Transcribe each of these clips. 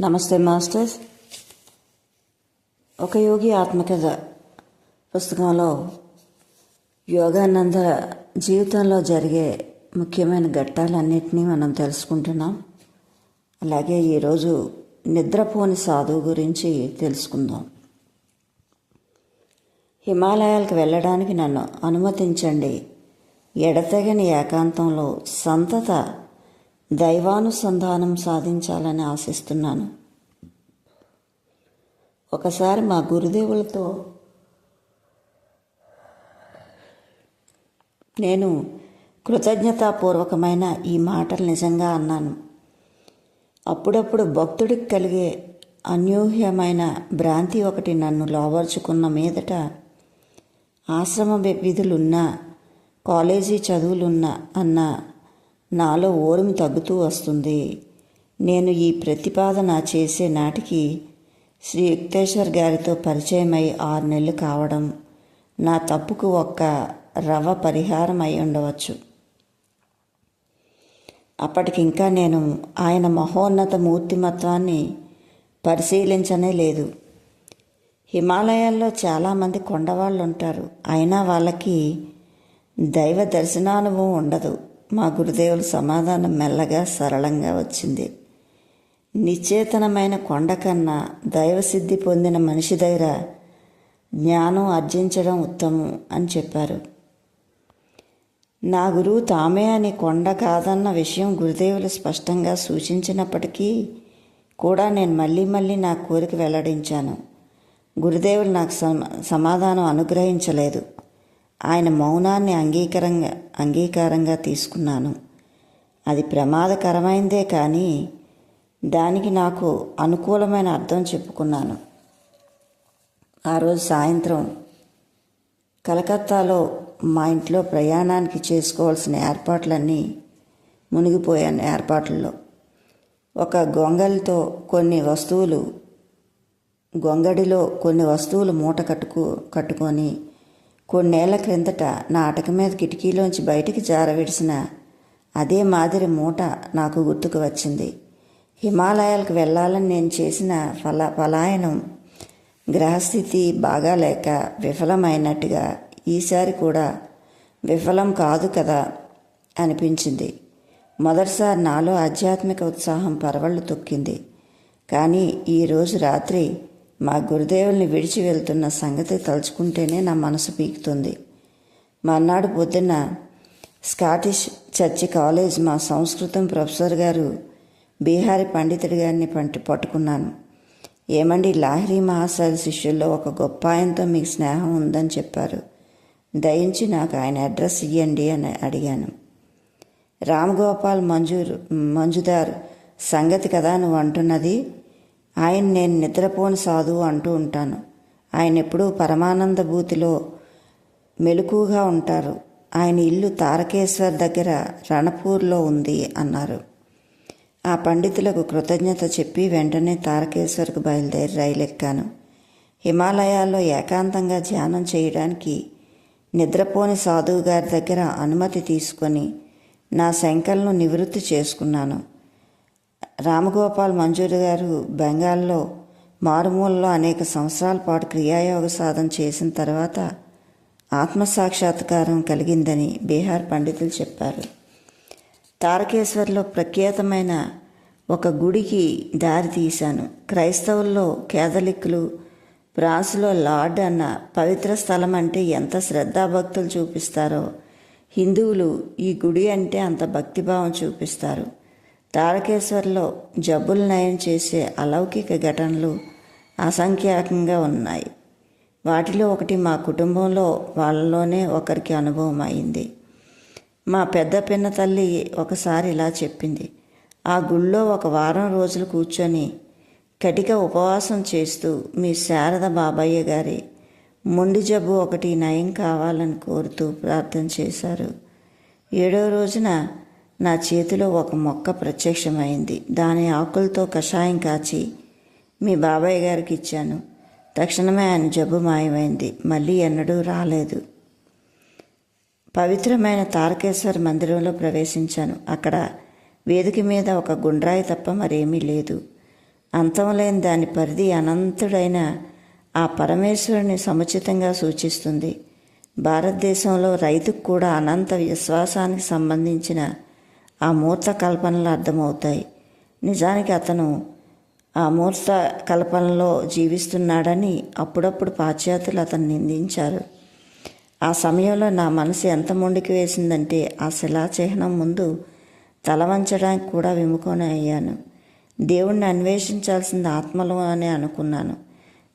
నమస్తే మాస్టర్స్. ఒక యోగి ఆత్మకథ పుస్తకంలో యోగానంద జీవితంలో జరిగే ముఖ్యమైన ఘట్టాలన్నింటినీ మనం తెలుసుకుంటున్నాం. అలాగే ఈరోజు నిద్రపోని సాధువు గురించి తెలుసుకుందాం. హిమాలయాలకు వెళ్ళడానికి నన్ను అనుమతించండి. ఎడతెగని ఏకాంతంలో సంతత దైవానుసంధానం సాధించాలని ఆశిస్తున్నాను. ఒకసారి మా గురుదేవులతో నేను కృతజ్ఞతాపూర్వకమైన ఈ మాటలు నిజంగా అన్నాను. అప్పుడప్పుడు భక్తుడికి కలిగే అన్యూహ్యమైన భ్రాంతి ఒకటి నన్ను లోబర్చుకున్న మీదట ఆశ్రమ విధులున్నా కాలేజీ చదువులున్నా అన్న నాలో ఓరిమి తగ్గుతూ వస్తుంది. నేను ఈ ప్రతిపాదన చేసే నాటికి శ్రీ యుక్తేశ్వర్ గారితో పరిచయమై ఆరు నెలలు కావడం నా తప్పుకు ఒక్క రవ పరిహారం అయి ఉండవచ్చు. అప్పటికింకా నేను ఆయన మహోన్నత మూర్తిమత్వాన్ని పరిశీలించనే లేదు. హిమాలయాల్లో చాలామంది కొండవాళ్ళు ఉంటారు అయినా వాళ్ళకి దైవ దర్శనానుభవం ఉండదు. మా గురుదేవుల సమాధానం మెల్లగా సరళంగా వచ్చింది. నిశ్చేతనమైన కొండ కన్నా దైవసిద్ధి పొందిన మనిషి దగ్గర జ్ఞానం ఆర్జించడం ఉత్తమం అని చెప్పారు. నా గురువు తామే అని కొండ కాదన్న విషయం గురుదేవులు స్పష్టంగా సూచించినప్పటికీ కూడా నేను మళ్ళీ మళ్ళీ నా కోరిక వెల్లడించాను. గురుదేవులు నాకు సమాధానం అనుగ్రహించలేదు. ఆయన మౌనాన్ని అంగీకారంగా అంగీకారంగా తీసుకున్నాను. అది ప్రమాదకరమైందే కానీ దానికి నాకు అనుకూలమైన అర్థం చెప్పుకున్నాను. ఆ రోజు సాయంత్రం కలకత్తాలో మా ఇంట్లో ప్రయాణానికి చేసుకోవాల్సిన ఏర్పాట్లన్నీ మునిగిపోయాను ఏర్పాట్లలో. ఒక గొంగలితో కొన్ని వస్తువులు గొంగడిలో కొన్ని వస్తువులు మూట కట్టుకు కట్టుకొని కొన్నేళ్ళ క్రిందట నా అటక మీద కిటికీలోంచి బయటికి జారవిడిసిన అదే మాదిరి మూట నాకు గుర్తుకు వచ్చింది. హిమాలయాలకు వెళ్ళాలని నేను చేసిన ఫల పలాయనం గ్రహస్థితి బాగాలేక విఫలమైనట్టుగా ఈసారి కూడా విఫలం కాదు కదా అనిపించింది. మొదటిసారి నాలో ఆధ్యాత్మిక ఉత్సాహం పరవళ్ళు తొక్కింది. కానీ ఈరోజు రాత్రి మా గురుదేవుల్ని విడిచి వెళ్తున్న సంగతి తలుచుకుంటేనే నా మనసు పీకుతుంది. మర్నాడు పొద్దున్న స్కాటిష్ చర్చి కాలేజ్ మా సంస్కృతం ప్రొఫెసర్ గారు బీహారీ పండితుడి గారిని పంటి పట్టుకున్నాను. ఏమండి లాహిరి మహాసారి శిష్యుల్లో ఒక గొప్ప ఆయనతో మీకు స్నేహం ఉందని చెప్పారు. దయించి నాకు ఆయన అడ్రస్ ఇవ్వండి అని అడిగాను. రామ్ గోపాల్ మంజూరు మంజుదార్ సంగతి కదా నువ్వు అంటున్నది? ఆయన నేను నిద్రపోని సాధువు అంటూ ఉంటాను. ఆయన ఎప్పుడూ పరమానంద భూతిలో మెలకుగా ఉంటారు. ఆయన ఇల్లు తారకేశ్వర్ దగ్గర రణపూర్లో ఉంది అన్నారు. ఆ పండితులకు కృతజ్ఞత చెప్పి వెంటనే తారకేశ్వర్కు బయలుదేరి రైలు ఎక్కాను హిమాలయాల్లో ఏకాంతంగా ధ్యానం చేయడానికి నిద్రపోని సాధువు గారి దగ్గర అనుమతి తీసుకొని నా శంకలను నివృత్తి చేసుకున్నాను. రామగోపాల్ మంజూరి గారు బెంగాల్లో మారుమూలలో అనేక సంవత్సరాల పాటు క్రియాయోగ సాధన చేసిన తర్వాత ఆత్మసాక్షాత్కారం కలిగిందని బీహార్ పండితులు చెప్పారు. తారకేశ్వర్లో ప్రఖ్యాతమైన ఒక గుడికి దారి తీశాను. క్రైస్తవుల్లో కేథలిక్లు ఫ్రాన్స్లో లార్డ్ అన్న పవిత్ర స్థలం అంటే ఎంత శ్రద్ధాభక్తులు చూపిస్తారో హిందువులు ఈ గుడి అంటే అంత భక్తిభావం చూపిస్తారు. తారకేశ్వర్లో జబ్బులు నయం చేసే అలౌకిక ఘటనలు అసంఖ్యాకంగా ఉన్నాయి. వాటిలో ఒకటి మా కుటుంబంలో వాళ్ళలోనే ఒకరికి అనుభవం అయింది. మా పెద్ద పిన్న తల్లి ఒకసారి ఇలా చెప్పింది. ఆ గుళ్ళో ఒక వారం రోజులు కూర్చొని కటిక ఉపవాసం చేస్తూ మీ శారద బాబయ్య గారి మొండి జబ్బు ఒకటి నయం కావాలని కోరుతూ ప్రార్థన చేశారు. ఏడో రోజున నా చేతిలో ఒక మొక్క ప్రత్యక్షమైంది. దాని ఆకులతో కషాయం కాచి మీ బాబాయ్ గారికి ఇచ్చాను. తక్షణమే ఆయన జబ్బు మాయమైంది. మళ్ళీ ఎన్నడూ రాలేదు. పవిత్రమైన తారకేశ్వర మందిరంలో ప్రవేశించాను. అక్కడ వేదిక మీద ఒక గుండ్రాయి తప్ప మరేమీ లేదు. అంతం లేని దాని పరిధి అనంతుడైన ఆ పరమేశ్వరుని సముచితంగా సూచిస్తుంది. భారతదేశంలో రైతుకు కూడా అనంత విశ్వాసానికి సంబంధించిన ఆ మూర్త కల్పనలు అర్థమవుతాయి. నిజానికి అతను ఆ మూర్త కల్పనలో జీవిస్తున్నాడని అప్పుడప్పుడు పాశ్చాత్యులు అతను నిందించారు. ఆ సమయంలో నా మనసు ఎంత మొండికి వేసిందంటే ఆ శిలాచిహ్నం ముందు తల వంచడానికి కూడా విముఖం అయ్యాను. దేవుణ్ణి అన్వేషించాల్సింది ఆత్మలో అని అనుకున్నాను.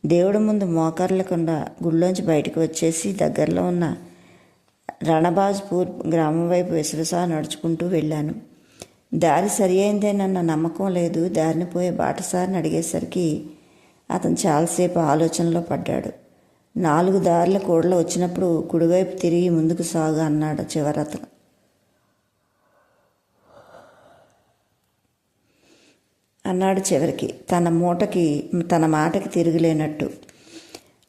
దేవుడి ముందు మోకర్లకుండా గుళ్ళోంచి బయటకు వచ్చేసి దగ్గరలో ఉన్న రణబాజ్పూర్ గ్రామం వైపు విసరసా నడుచుకుంటూ వెళ్ళాను. దారి సరి అయిందేనన్న నమ్మకం లేదు. దారిని పోయే బాటసారిని అడిగేసరికి అతను చాలాసేపు ఆలోచనలో పడ్డాడు. నాలుగు దారుల కూడలు వచ్చినప్పుడు కుడివైపు తిరిగి ముందుకు సాగు అన్నాడు చివరతను అన్నాడు చివరికి. తన మూటకి తన మాటకి తిరుగులేనట్టు.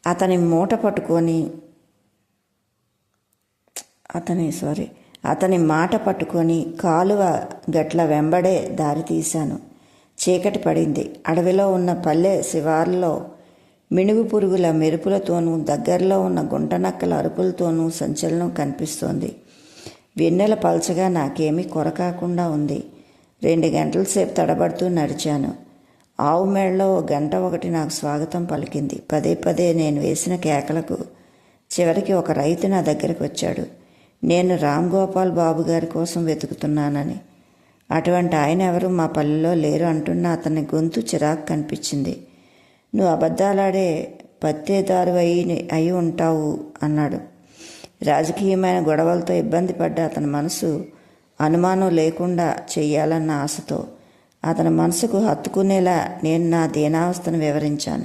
అతని మూట పట్టుకొని అతని సారీ అతని మాట పట్టుకొని కాలువ గట్ల వెంబడే దారి తీశాను. చీకటి పడింది. అడవిలో ఉన్న పల్లె శివార్లో మినుగు పురుగుల మెరుపులతోనూ దగ్గరలో ఉన్న గుంటనక్కల అరుపులతోనూ సంచలనం కనిపిస్తోంది. వెన్నెల పలచగా నాకేమీ కొరకాకుండా ఉంది. రెండు గంటల సేపు తడబడుతూ నడిచాను. ఆవు మేడలో గంట ఒకటి నాకు స్వాగతం పలికింది. పదే పదే నేను వేసిన కేకలకు చివరికి ఒక రైతు నా దగ్గరికి వచ్చాడు. నేను రామ్ గోపాల్ బాబు గారి కోసం వెతుకుతున్నానని. అటువంటి ఆయన ఎవరు మా పల్లెలో లేరు అంటున్న అతని గొంతు చిరాకు కనిపించింది. నువ్వు అబద్ధాలాడే పత్తేదారు అయి అయి ఉంటావు అన్నాడు. రాజకీయమైన గొడవలతో ఇబ్బంది పడ్డ అతని మనసు అనుమానం లేకుండా చెయ్యాలన్న ఆశతో అతని మనసుకు హత్తుకునేలా నేను నా దీనావస్థను వివరించాను.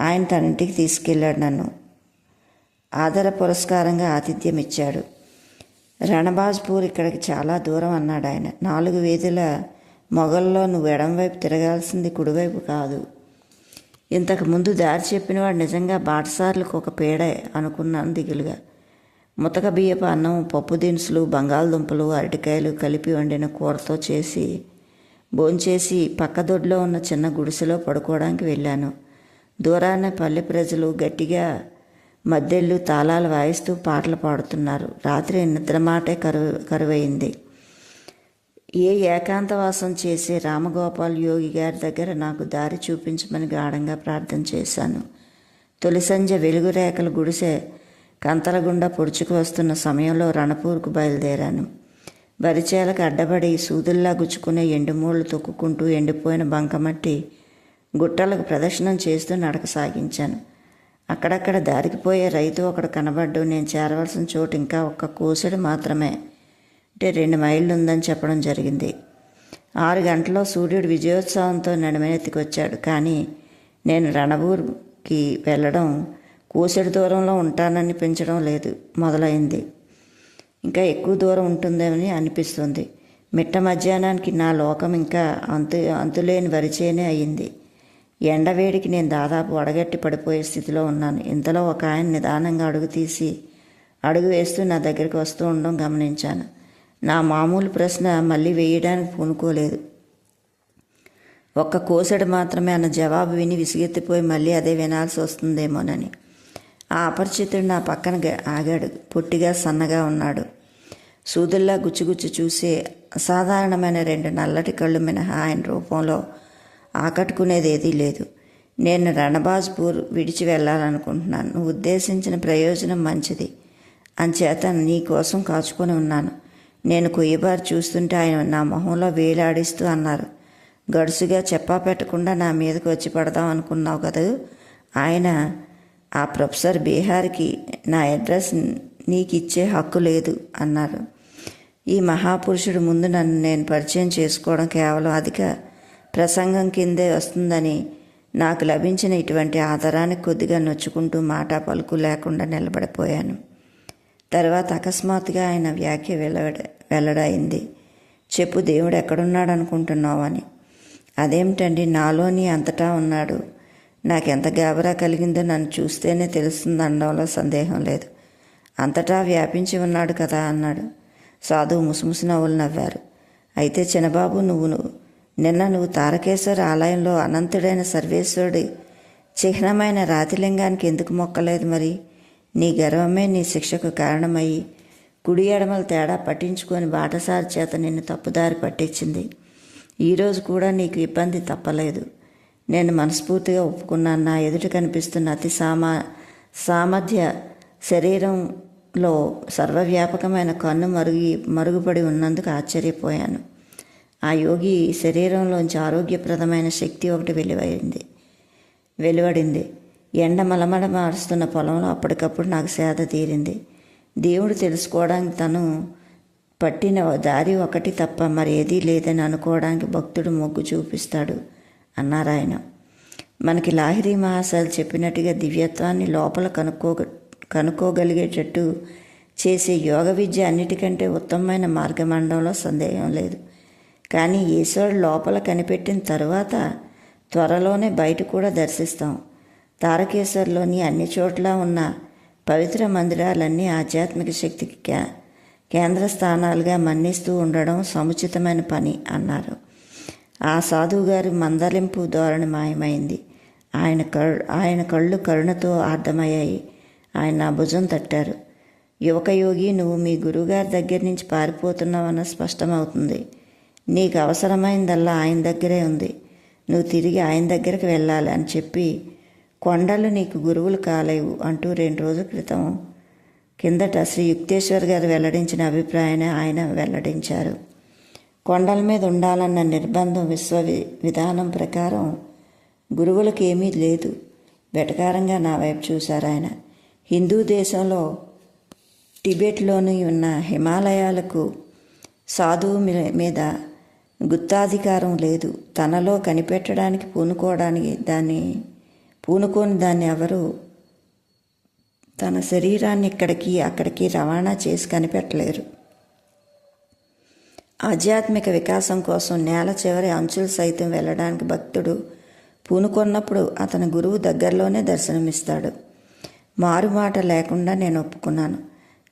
ఆయన తన ఇంటికి తీసుకెళ్ళాడు నన్ను. ఆదర పురస్కారంగా ఆతిథ్యం ఇచ్చాడు రణబాజ్పూర్ ఇక్కడికి చాలా దూరం అన్నాడు ఆయన. నాలుగు వీధుల మొగల్లో నువ్వు ఎడంవైపు తిరగాల్సింది కుడివైపు కాదు. ఇంతకు ముందు దారి చెప్పినవాడు నిజంగా బాటసార్లకు ఒక పేడే అనుకున్నాను దిగులుగా. ముతక బియ్యపు అన్నం పప్పు దినుసులు బంగాళదుంపలు అరటికాయలు కలిపి వండిన కూరతో చేసి భోంచేసి పక్క దొడ్లో ఉన్న చిన్న గుడిసెలో పడుకోవడానికి వెళ్ళాను. దూరాన పల్లె ప్రజలు గట్టిగా మద్దెళ్ళు తాళాలు వాయిస్తూ పాటలు పాడుతున్నారు. రాత్రి నిద్రమాటే కరువు కరువైంది. ఏ ఏకాంతవాసం చేసే రామగోపాల్ యోగి గారి దగ్గర నాకు దారి చూపించమని గాఢంగా ప్రార్థన చేశాను. తొలి సంజ వెలుగు గుడిసె కంతలగుండా పొడుచుకు వస్తున్న సమయంలో రణపూర్కు బయలుదేరాను. వరిచేలకు అడ్డబడి సూదుల్లా గుచ్చుకునే ఎండుమూళ్ళు తొక్కుకుంటూ ఎండిపోయిన బంకమట్టి గుట్టలకు ప్రదర్శనం చేస్తూ నడక సాగించాను. అక్కడక్కడ దారికి పోయే రైతు ఒకడు కనబడ్డు నేను చేరవలసిన చోటు ఇంకా ఒక్క కోసెడు మాత్రమే. అంటే రెండు మైళ్ళు ఉందని చెప్పడం జరిగింది. ఆరు గంటల్లో సూర్యుడు విజయోత్సవంతో నడిమెత్తికొచ్చాడు కానీ నేను రణబూర్కి వెళ్ళడం కూసెడు దూరంలో ఉంటానని పెంచడం లేదు. మొదలైంది. ఇంకా ఎక్కువ దూరం ఉంటుందేమని అనిపిస్తుంది. మిట్ట మధ్యాహ్నానికి నా లోకం ఇంకా అంతు అంతులేని వరిచేనే అయ్యింది ఎండవేడికి నేను దాదాపు వడగట్టి పడిపోయే స్థితిలో ఉన్నాను. ఇంతలో ఒక ఆయన నిదానంగా అడుగు తీసి అడుగు వేస్తూ నా దగ్గరికి వస్తూ ఉండడం గమనించాను. నా మామూలు ప్రశ్న మళ్ళీ వేయడానికి పూనుకోలేదు. ఒక్క కోసెడు మాత్రమే అన్న జవాబు విని విసిగెత్తిపోయి మళ్ళీ అదే వినాల్సి వస్తుందేమోనని. ఆ అపరిచితుడు నా పక్కన ఆగాడు. పొట్టిగా సన్నగా ఉన్నాడు. సూదుల్లా గుచ్చిగుచ్చి చూసే అసాధారణమైన రెండు నల్లటి కళ్ళు మినహా ఆయన రూపంలో ఆకట్టుకునేది ఏదీ లేదు. నేను రణబాజ్పూర్ విడిచి వెళ్ళాలనుకుంటున్నాను. నువ్వు ఉద్దేశించిన ప్రయోజనం మంచిది. అంచేత నీ కోసం కాచుకొని ఉన్నాను. నేను కొయ్యబారు చూస్తుంటే ఆయన నా మొహంలో వేలాడిస్తూ అన్నారు. గడుసుగా చెప్పా పెట్టకుండా నా మీదకి వచ్చి పడదాం అనుకున్నావు కదా? ఆయన ఆ ప్రొఫెసర్ బీహార్కి నా అడ్రస్ నీకు ఇచ్చే హక్కు లేదు అన్నారు. ఈ మహాపురుషుడు ముందు నన్ను నేను పరిచయం చేసుకోవడం కేవలం అధిక ప్రసంగం కిందే వస్తుందని నాకు లభించిన ఇటువంటి ఆధారానికి కొద్దిగా నొచ్చుకుంటూ మాట పలుకు లేకుండా నిలబడిపోయాను. తర్వాత అకస్మాత్తుగా ఆయన వ్యాఖ్య వెళ్ళడ వెల్లడైంది. చెప్పు దేవుడు ఎక్కడున్నాడు అనుకుంటున్నావని అదేమిటండి నాలోని అంతటా ఉన్నాడు. నాకెంత గాబరా కలిగిందో నన్ను చూస్తేనే తెలుస్తుంది అనడంలో సందేహం లేదు. అంతటా వ్యాపించి ఉన్నాడు కదా అన్నాడు. సాధువు ముసుముసు నవ్వులు నవ్వారు. అయితే చిన్నబాబు నువ్వు నిన్న నువ్వు తారకేశ్వర ఆలయంలో అనంతుడైన సర్వేశ్వరుడి చిహ్నమైన రాతిలింగానికి ఎందుకు మొక్కలేదు మరి? నీ గర్వమే నీ శిక్షకు కారణమయ్యి కుడి ఎడమల తేడా పట్టించుకొని బాటసారి చేత నిన్ను తప్పుదారి పట్టించింది. ఈరోజు కూడా నీకు ఇబ్బంది తప్పలేదు. నేను మనస్ఫూర్తిగా ఒప్పుకున్నాను. నా ఎదుట కనిపిస్తున్న అతి సామా సామర్థ్య శరీరంలో సర్వవ్యాపకమైన కన్ను మరుగి మరుగుపడి ఉన్నందుకు ఆశ్చర్యపోయాను. ఆ యోగి శరీరంలోంచి ఆరోగ్యప్రదమైన శక్తి ఒకటి వెలువడింది. వెలువడింది. ఎండ మలమల మారుస్తున్న పొలంలో అప్పటికప్పుడు నాకు సేద తీరింది. దేవుడు తెలుసుకోవడానికి తను పట్టిన దారి ఒకటి తప్ప మరి ఏదీ లేదని అనుకోవడానికి భక్తుడు మొగ్గు చూపిస్తాడు అన్నారాయన మనకి లాహిరి మహాశాలు చెప్పినట్టుగా దివ్యత్వాన్ని లోపల కనుక్కో కనుక్కోగలిగేటట్టు చేసే యోగ విద్య అన్నిటికంటే ఉత్తమమైన మార్గమండంలో సందేహం లేదు. కానీ ఈశ్వరుడు లోపల కనిపెట్టిన తరువాత త్వరలోనే బయట కూడా దర్శిస్తాం. తారకేశ్వర్లోని అన్ని చోట్ల ఉన్న పవిత్ర మందిరాలన్నీ ఆధ్యాత్మిక శక్తికి కేంద్ర స్థానాలుగా మన్నిస్తూ ఉండడం సముచితమైన పని అన్నారు. ఆ సాధువు గారి మందలింపు ధోరణి మాయమైంది. ఆయన కరు ఆయన కళ్ళు కరుణతో అర్థమయ్యాయి. ఆయన నా భుజం తట్టారు. యువక యోగి నువ్వు మీ గురువుగారి దగ్గర నుంచి పారిపోతున్నావన్న స్పష్టమవుతుంది. నీకు అవసరమైందల్లా ఆయన దగ్గరే ఉంది. నువ్వు తిరిగి ఆయన దగ్గరికి వెళ్ళాలి అని చెప్పి కొండలు నీకు గురువులు కాలేవు అంటూ రెండు రోజుల క్రితం కిందట శ్రీ యుక్తేశ్వర్ గారు వెల్లడించిన అభిప్రాయాన్ని ఆయన వెల్లడించారు. కొండల మీద ఉండాలన్న నిర్బంధం విశ్వ విధానం ప్రకారం గురువులకు ఏమీ లేదు. వెటకారంగా నా వైపు చూశారు ఆయన. హిందూ దేశంలో టిబెట్లోని ఉన్న హిమాలయాలకు సాధువు మీ- మీద గుత్తాధికారం లేదు. తనలో కనిపెట్టడానికి పూనుకోవడానికి దాన్ని పూనుకొని దాన్ని ఎవరు తన శరీరాన్ని ఇక్కడికి అక్కడికి రవాణా చేసి కనిపెట్టలేరు. ఆధ్యాత్మిక వికాసం కోసం నేల చివరి అంచులు సైతం వెళ్ళడానికి భక్తుడు పూనుకొన్నప్పుడు అతని గురువు దగ్గరలోనే దర్శనమిస్తాడు. మారుమాట లేకుండా నేను ఒప్పుకున్నాను.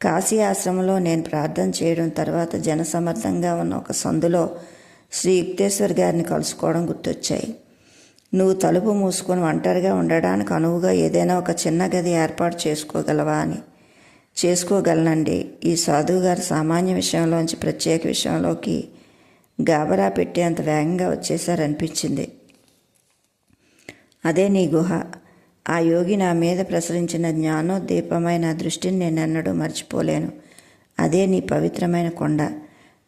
కాశీ ఆశ్రమంలో నేను ప్రార్థన చేయడం తర్వాత జనసమర్థంగా ఉన్న ఒక సందులో శ్రీ యుక్తేశ్వర్ గారిని కలుసుకోవడం గుర్తొచ్చాయి. నువ్వు తలుపు మూసుకొని ఒంటరిగా ఉండడానికి అనువుగా ఏదైనా ఒక చిన్న గది ఏర్పాటు చేసుకోగలవా అని. చేసుకోగలనండి. ఈ సాధువు గారు సామాన్య విషయంలోంచి ప్రత్యేక విషయంలోకి గాబరా పెట్టేంత వేగంగా వచ్చేసారనిపించింది అదే నీ గుహ. ఆ యోగి నా మీద ప్రసరించిన జ్ఞానోద్దీపమైన దృష్టిని నేను ఎన్నడూ మర్చిపోలేను. అదే నీ పవిత్రమైన కొండ.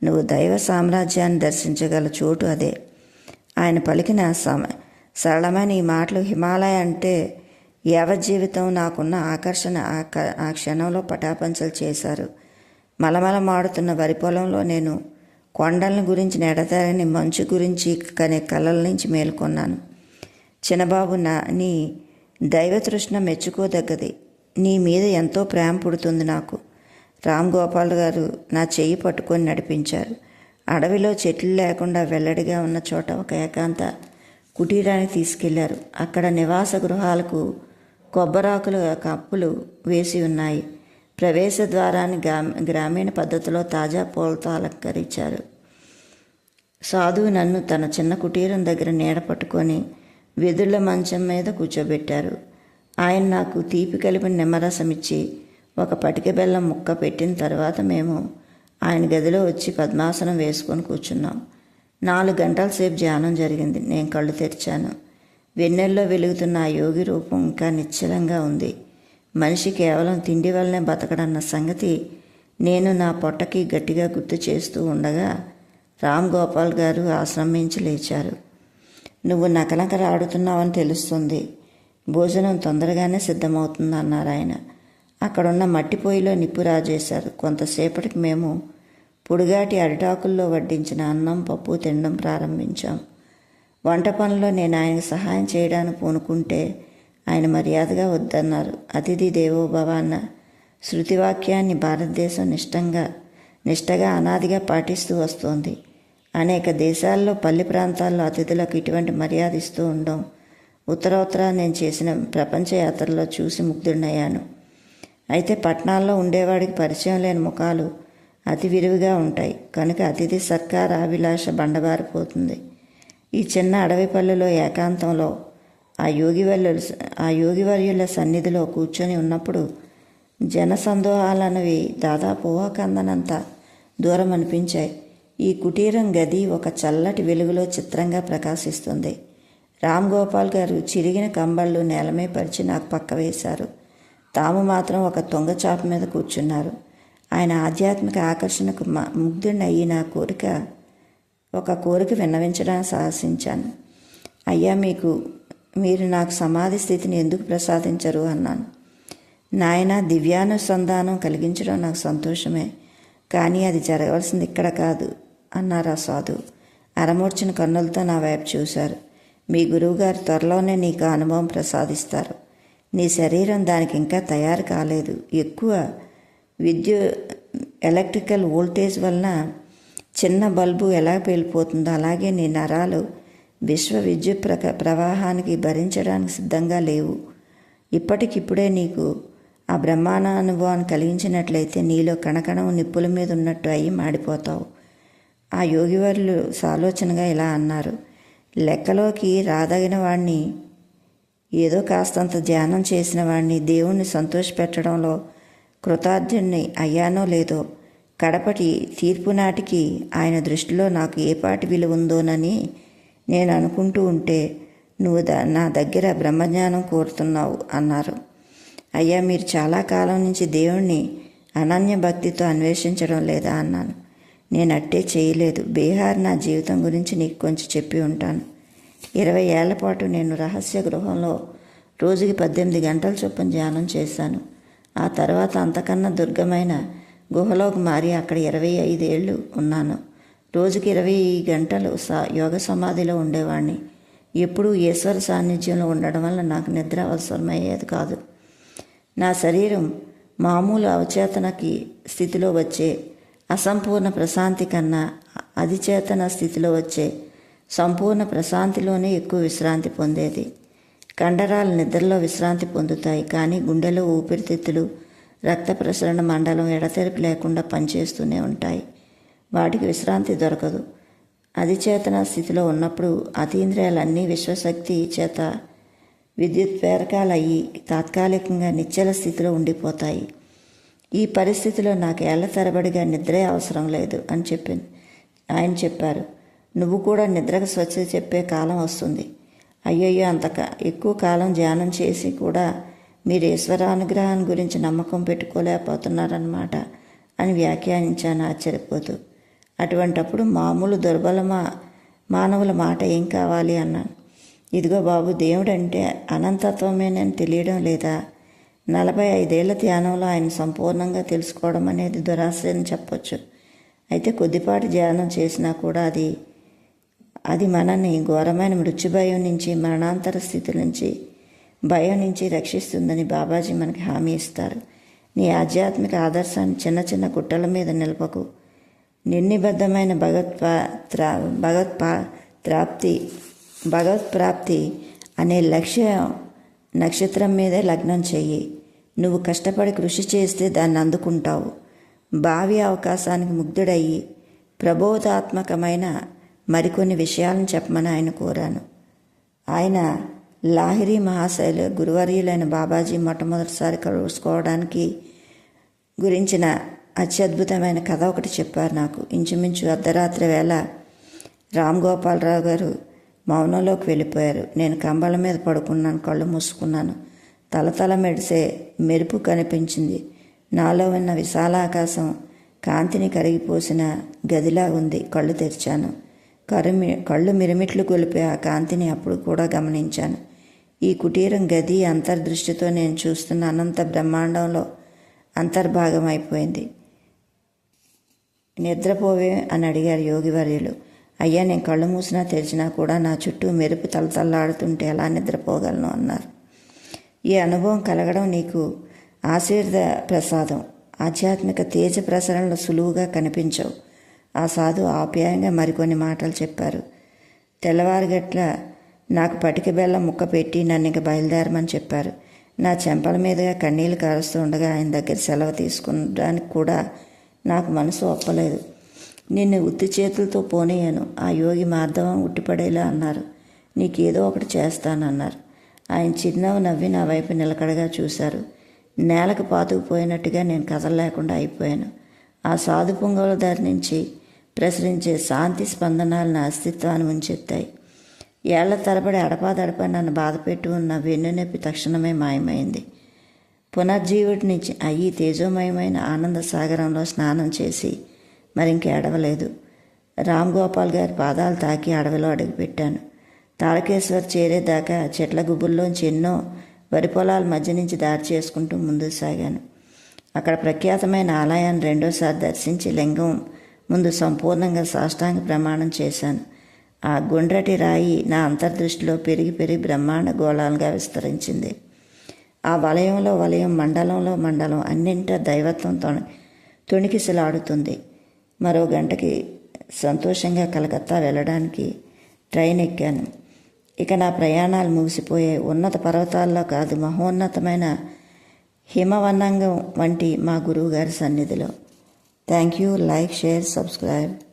నువ్వు దైవ సామ్రాజ్యాన్ని దర్శించగల చోటు అదే. ఆయన పలికిన సమ సరళమైన ఈ మాటలు హిమాలయ అంటే జీవితం నాకున్న ఆకర్షణ ఆ క- ఆ క్షణంలో పటాపంచలు చేశారు. మలమల మాడుతున్న వరి పొలంలో నేను కొండలను గురించి నెడతారని మంచు గురించి కనే కలల నుంచి మేల్కొన్నాను. చిన్నబాబు నా నీ దైవతృష్ణ మెచ్చుకోదగ్గది. నీ మీద ఎంతో ప్రేమ పుడుతుంది నాకు. రామ్ గోపాల్ గారు నా చెయ్యి పట్టుకొని నడిపించారు. అడవిలో చెట్లు లేకుండా వెల్లడిగా ఉన్న చోట ఒక ఏకాంత కుటీరానికి తీసుకెళ్ళారు. అక్కడ నివాస గృహాలకు కొబ్బరాకుల కప్పులు వేసి ఉన్నాయి. ప్రవేశ ద్వారాన్ని గ్రామ గ్రామీణ పద్ధతిలో తాజా పూలతో అలంకరించారు. సాధువు నన్ను తన చిన్న కుటీరం దగ్గర నీడ పట్టుకొని వెదుళ్ళ మంచం మీద కూర్చోబెట్టారు. ఆయన నాకు తీపి కలిపిన నిమ్మరసం ఇచ్చి ఒక పటిక బెల్లం ముక్క పెట్టిన తర్వాత మేము ఆయన గదిలో వచ్చి పద్మాసనం వేసుకొని కూర్చున్నాం. నాలుగు గంటల సేపు ధ్యానం జరిగింది. నేను కళ్ళు తెరిచాను. వెన్నెల్లో వెలుగుతున్న ఆ యోగి రూపం ఇంకా నిశ్చలంగా ఉంది. మనిషి కేవలం తిండి వల్లనే బతకడన్న సంగతి నేను నా పొట్టకి గట్టిగా గుర్తు చేస్తూ ఉండగా రామ్ గోపాల్ గారు ఆశ్రమించి లేచారు. నువ్వు నకనక రాడుతున్నావని తెలుస్తుంది. భోజనం తొందరగానే సిద్ధమవుతుంది అన్నారు ఆయన. అక్కడున్న మట్టి పొయ్యిలో నిప్పు రాజేశారు. కొంతసేపటికి మేము పొడిగాటి అరిటాకుల్లో వడ్డించిన అన్నం పప్పు తినడం ప్రారంభించాం. వంట పనిలో నేను ఆయనకు సహాయం చేయడానికి పూనుకుంటే ఆయన మర్యాదగా వద్దన్నారు. అతిథి దేవోభవ అన్న శృతివాక్యాన్ని భారతదేశం నిష్టంగా నిష్టగా అనాదిగా పాటిస్తూ వస్తోంది. అనేక దేశాల్లో పల్లి ప్రాంతాల్లో అతిథులకు ఇటువంటి మర్యాద ఇస్తూ ఉండడం ఉత్తరోత్తర నేను చేసిన ప్రపంచ యాత్రలో చూసి ముగ్ధుడినయ్యాను. అయితే పట్టణాల్లో ఉండేవాడికి పరిచయం లేని ముఖాలు అతి విరివిగా ఉంటాయి. కనుక అతిథి సత్కార అభిలాష బండబారిపోతుంది. ఈ చిన్న అడవిపల్లెలో ఏకాంతంలో ఆ యోగివర్యుల ఆ యోగివర్యుల సన్నిధిలో కూర్చొని ఉన్నప్పుడు జన సందోహాలన్నవి దాదాపు ఊహకందనంత దూరం అనిపించాయి. ఈ కుటీరం గది ఒక చల్లటి వెలుగులో చిత్రంగా ప్రకాశిస్తుంది. రామ్ గోపాల్ గారు చిరిగిన కంబళ్ళు నేలమే పరిచి నాకు పక్క వేశారు తాము మాత్రం ఒక తొంగ చాప మీద కూర్చున్నారు. ఆయన ఆధ్యాత్మిక ఆకర్షణకు మ- ముగ్ధుడినయ్యి నా కోరిక ఒక కోరిక విన్నవించడానికి సాహసించాను. అయ్యా మీకు మీరు నాకు సమాధి స్థితిని ఎందుకు ప్రసాదించరు? అన్నాను. నాయన దివ్యానుసంధానం కలిగించడం నాకు సంతోషమే కానీ అది జరగవలసింది ఇక్కడ కాదు అన్నారు ఆ సాధు అరమూర్చిన కన్నులతో నా వైపు చూశారు. మీ గురువుగారు త్వరలోనే నీకు అనుభవం ప్రసాదిస్తారు. నీ శరీరం దానికి ఇంకా తయారు కాలేదు. ఎక్కువ విద్యు ఎలక్ట్రికల్ వోల్టేజ్ వలన చిన్న బల్బు ఎలా పేలిపోతుందో అలాగే నీ నరాలు విశ్వ విద్యుత్ ప్రక ప్రవాహానికి భరించడానికి సిద్ధంగా లేవు. ఇప్పటికిప్పుడే నీకు ఆ బ్రహ్మాండ అనుభవాన్ని కలిగించినట్లయితే నీలో కణకణం నిప్పుల మీద ఉన్నట్టు అయ్యి మాడిపోతావు. ఆ యోగివర్లు సాలోచనగా ఇలా అన్నారు. లెక్కలోకి రాదగిన వాడిని ఏదో కాస్తంత ధ్యానం చేసిన వాడిని దేవుణ్ణి సంతోషపెట్టడంలో కృతార్థుణ్ణి అయ్యానో లేదో కడపటి తీర్పు నాటికి ఆయన దృష్టిలో నాకు ఏ పాటి విలువ ఉందోనని నేను అనుకుంటూ ఉంటే నువ్వు ద నా దగ్గర బ్రహ్మజ్ఞానం కోరుతున్నావు అన్నారు. అయ్యా మీరు చాలా కాలం నుంచి దేవుణ్ణి అనన్య భక్తితో అన్వేషించడం లేదా అన్నాను. నేను అట్టే చేయలేదు. బీహార్ నా జీవితం గురించి నీకు కొంచెం చెప్పి ఉంటాను. ఇరవై ఏళ్ళ పాటు నేను రహస్య గృహంలో రోజుకి పద్దెనిమిది గంటల చొప్పున ధ్యానం చేశాను. ఆ తర్వాత అంతకన్నా దుర్గమైన గుహలోకి మారి అక్కడ ఇరవై ఐదేళ్ళు ఉన్నాను. రోజుకి ఇరవై గంటలు సా యోగ సమాధిలో ఉండేవాడిని ఎప్పుడూ ఈశ్వర సాన్నిధ్యంలో ఉండడం వల్ల నాకు నిద్ర అవసరమయ్యేది కాదు. నా శరీరం మామూలు అవచేతనకి స్థితిలో వచ్చే అసంపూర్ణ ప్రశాంతి కన్నా అధిచేతన స్థితిలో వచ్చే సంపూర్ణ ప్రశాంతిలోనే ఎక్కువ విశ్రాంతి పొందేది. కండరాలు నిద్రలో విశ్రాంతి పొందుతాయి కానీ గుండెలో ఊపిరితిత్తులు రక్త ప్రసరణ మండలం ఎడతెరిపి లేకుండా పనిచేస్తూనే ఉంటాయి. వాటికి విశ్రాంతి దొరకదు. అధిచేతన స్థితిలో ఉన్నప్పుడు అతీంద్రియాలన్నీ విశ్వశక్తి చేత విద్యుత్ ప్రేరకాలయ్యి తాత్కాలికంగా నిశ్చల స్థితిలో ఉండిపోతాయి. ఈ పరిస్థితిలో నాకు ఏళ్ళ తరబడిగా నిద్రే అవసరం లేదు అని చెప్పింది ఆయన చెప్పారు. నువ్వు కూడా నిద్రకు స్వచ్ఛ చెప్పే కాలం వస్తుంది. అయ్యయ్యో అంత ఎక్కువ కాలం ధ్యానం చేసి కూడా మీరు ఈశ్వరానుగ్రహాన్ని గురించి నమ్మకం పెట్టుకోలేకపోతున్నారన్నమాట అని వ్యాఖ్యానించాను ఆశ్చర్యపోతూ. అటువంటప్పుడు మామూలు దుర్బలమా మానవుల మాట ఏం కావాలి అన్నాను. ఇదిగో బాబు దేవుడంటే అనంతత్వమేనని తెలియడం లేదా? నలభై ఐదేళ్ళ ధ్యానంలో ఆయన సంపూర్ణంగా తెలుసుకోవడం అనేది దురాశ అని చెప్పొచ్చు. అయితే కొద్దిపాటి ధ్యానం చేసినా కూడా అది అది మనల్ని ఘోరమైన మృత్యుభయం నుంచి మరణాంతర స్థితి నుంచి భయం నుంచి రక్షిస్తుందని బాబాజీ మనకి హామీ ఇస్తారు. నీ ఆధ్యాత్మిక ఆదర్శాన్ని చిన్న చిన్న కుట్టల మీద నిలపకు. నిర్నిబద్ధమైన భగవత్పా త్రా భగవత్పా త్రాప్తి భగవత్ ప్రాప్తి అనే లక్ష్యం నక్షత్రం మీదే లగ్నం చెయ్యి. నువ్వు కష్టపడి కృషి చేస్తే దాన్ని అందుకుంటావు. భావి అవకాశానికి ముగ్ధుడయ్యి ప్రబోధాత్మకమైన మరికొన్ని విషయాలను చెప్పమని ఆయన కోరాను. ఆయన లాహిరి మహాశైలు గురువర్యులైన బాబాజీ మొట్టమొదటిసారి కలుసుకోవడానికి గురించిన అత్యద్భుతమైన కథ ఒకటి చెప్పారు నాకు. ఇంచుమించు అర్ధరాత్రి వేళ రామ్ గోపాలరావు గారు మౌనంలోకి వెళ్ళిపోయారు. నేను కంబల మీద పడుకున్నాను కళ్ళు మూసుకున్నాను. తలతల మెడిసే మెరుపు కనిపించింది. నాలో ఉన్న విశాలాకాశం కాంతిని కరిగిపోసిన గదిలా ఉంది. కళ్ళు తెరిచాను. కరుమి కళ్ళు మిరుమిట్లు గొలిపే ఆ కాంతిని అప్పుడు కూడా గమనించాను. ఈ కుటీరం గది అంతర్దృష్టితో నేను చూస్తున్న అనంత బ్రహ్మాండంలో అంతర్భాగం అయిపోయింది నిద్రపోవే అని అడిగారు యోగివర్యులు అయ్యా నేను కళ్ళు మూసినా తెరిచినా కూడా నా చుట్టూ మెరుపు తలతల్లాడుతుంటే ఎలా నిద్రపోగలను అన్నారు. ఈ అనుభవం కలగడం నీకు ఆశీర్ద ప్రసాదం. ఆధ్యాత్మిక తేజ ప్రసరణలు సులువుగా కనిపించవు. ఆ సాధు ఆప్యాయంగా మరికొన్ని మాటలు చెప్పారు. తెల్లవారుగట్ల నాకు పటిక బెల్లం ముక్క పెట్టి నన్ను ఇంక బయలుదేరమని చెప్పారు. నా చెంపల మీదుగా కన్నీళ్ళు కారుస్తూ ఉండగా ఆయన దగ్గర సెలవు తీసుకునడానికి కూడా నాకు మనసు ఒప్పలేదు. నిన్ను ఉత్తి చేతులతో పోనీయాను. ఆ యోగి మార్ధవం ఉట్టిపడేలా అన్నారు. నీకేదో ఒకటి చేస్తానన్నారు. ఆయన చిరునవ్వు నవ్వి నా వైపు నిలకడగా చూశారు. నేలకు పాతుకుపోయినట్టుగా నేను కదలలేకుండా అయిపోయాను. ఆ సాధు పొంగల దారి నుంచి ప్రసరించే శాంతి స్పందనాలు నా అస్తిత్వాన్ని ఉంచెత్తాయి ఏళ్ళ తరబడి అడపాదడపా నన్ను బాధపెట్టి ఉన్న వెన్నునొప్పి తక్షణమే మాయమైంది. పునర్జీవుడినిచ్చి అయ్యి తేజోమయమైన ఆనంద సాగరంలో స్నానం చేసి మరింక ఎడవలేదు రామ్ గోపాల్ గారి పాదాలు తాకి అడవిలో అడుగుపెట్టాను. తారకేశ్వర్ చేరేదాకా చెట్ల గుబుల్లోంచి ఎన్నో వరి పొలాల మధ్య నుంచి దారి చేసుకుంటూ ముందుకు సాగాను. అక్కడ ప్రఖ్యాతమైన ఆలయాన్ని రెండోసారి దర్శించి లింగం ముందు సంపూర్ణంగా సాష్టాంగ ప్రమాణం చేశాను. ఆ గుండ్రటి రాయి నా అంతర్దృష్టిలో పెరిగి పెరిగి బ్రహ్మాండ గోళాలుగా విస్తరించింది. ఆ వలయంలో వలయం మండలంలో మండలం అన్నింట దైవత్వం తొణ తొణికిసలాడుతుంది. మరో గంటకి సంతోషంగా కలకత్తా వెళ్ళడానికి ట్రైన్ ఎక్కాను. ఇక నా ప్రయాణాలు ముగిసిపోయే ఉన్నత పర్వతాల్లో కాదు మహోన్నతమైన హిమవన్నంగం వంటి మా గురువుగారి సన్నిధిలో. Thank you. Like, share, subscribe.